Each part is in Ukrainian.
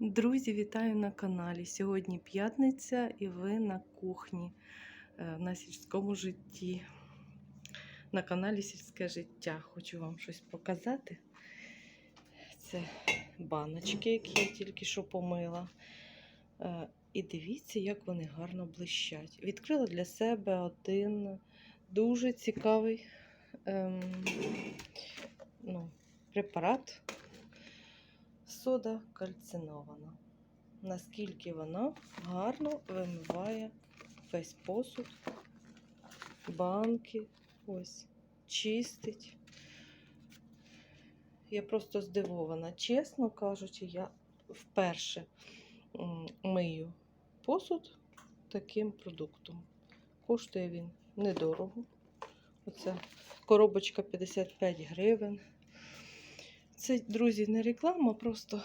Друзі, вітаю на каналі. Сьогодні п'ятниця і ви на кухні е, на сільському житті. На каналі Сільське життя. Хочу вам щось показати. Це баночки, які я тільки що помила. Е, І дивіться, як вони гарно блищать. Відкрила для себе один дуже цікавий ем, ну, препарат сода кальцинована. Наскільки вона гарно вимиває весь посуд, банки, ось, чистить. Я просто здивована. Чесно кажучи, я вперше мию посуд таким продуктом. Коштує він недорого. Оце коробочка 55 гривень. Це, друзі, не реклама, просто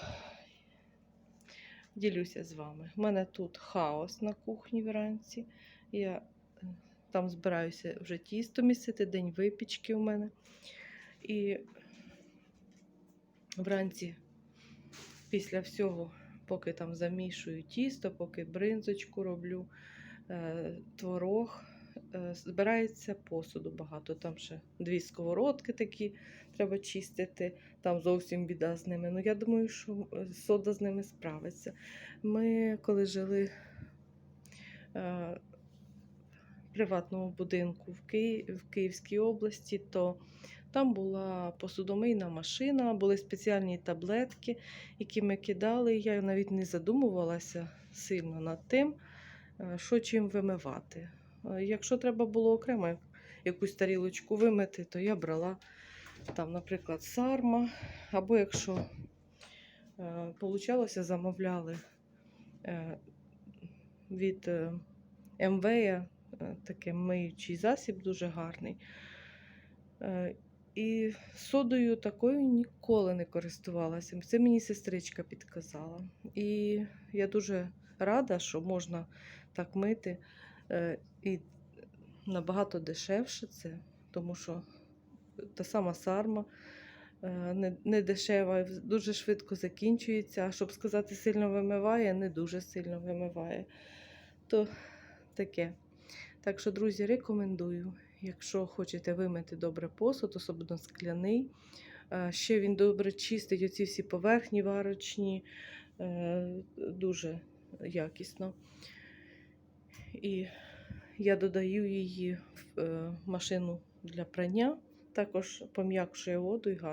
ділюся з вами. У мене тут хаос на кухні вранці. Я е, там збираюся вже тісто місити, день випічки у мене. І вранці, після всього, поки там замішую тісто, поки бринзочку роблю, е, творог, збирається посуду багато. Там ще дві сковородки такі треба чистити. Там зовсім біда з ними. Ну, я думаю, що е, сода з ними справиться. Ми, коли жили е, в приватному будинку в, Ки... в Київській області, то там була посудомийна машина, були спеціальні таблетки, які ми кидали. Я навіть не задумувалася сильно над тим, е, що чим вимивати. Е, Якщо треба було окремо якусь тарілочку вимити, то я брала там, наприклад, сарма, або якщо е, замовляли е, від е, МВ такий миючий засіб, дуже гарний. Е, і содою такою ніколи не користувалася. Це мені сестричка підказала. І я дуже рада, що можна так мити. Е, І набагато дешевше це, тому що та сама сарма е, не, не дешева, дуже швидко закінчується. А щоб сказати, сильно вимиває, не дуже сильно вимиває. То таке. Так що, друзі, рекомендую, якщо хочете вимити добре посуд, особливо скляний. е, Ще він добре чистить оці всі поверхні варочні, дуже якісно. І я додаю її в е, машину для прання, також пом'якшує воду і гарно.